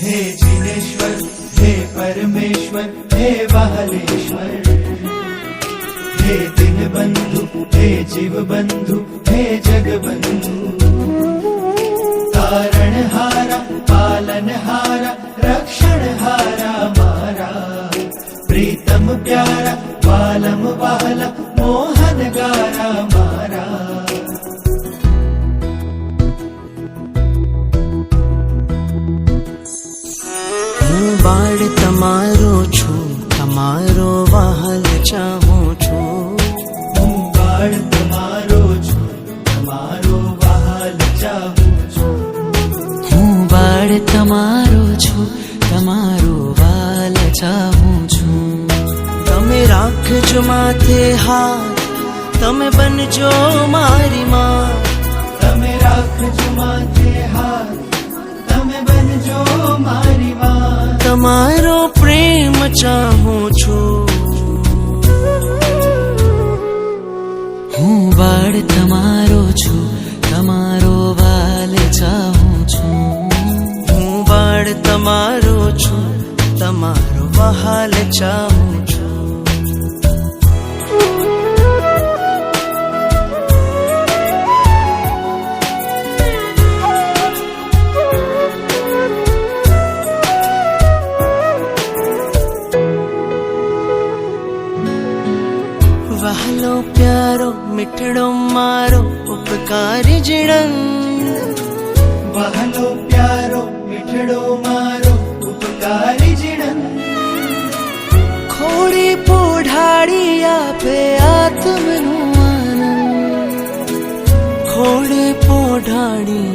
हे जिनेश्वर दिनेश्वरमेश्वरेश्वर बन्धु हे जीव बन्धु हे जगबन्धु तारणहार पालनहारा रक्षणहारा मारा। प्रीतम प्यारा बालम बहार। વહાલ ચાહું છું હું બાળ તમારો છું તમારો વાલ ચાહું છું તમે રાખજો માથે હાથ તમે બનજો મારી માં તમે રાખજો માથે હાથ તમે બનજો મારી વાત તમારો પ્રેમ ચાહું છું હું બાળ તમારો છું તમારો તમારો છું તમારો વહાલ ચાહું છું. વહાલો પ્યારો મીઠડો મારો ઉપકારી જીણન વહાલો પ્યારો મીઠડો મારો ઉપકારી જીણન. ખોડી પોઢાડી આપે આત્મનું આનંદ. ખોડે પોઢાડી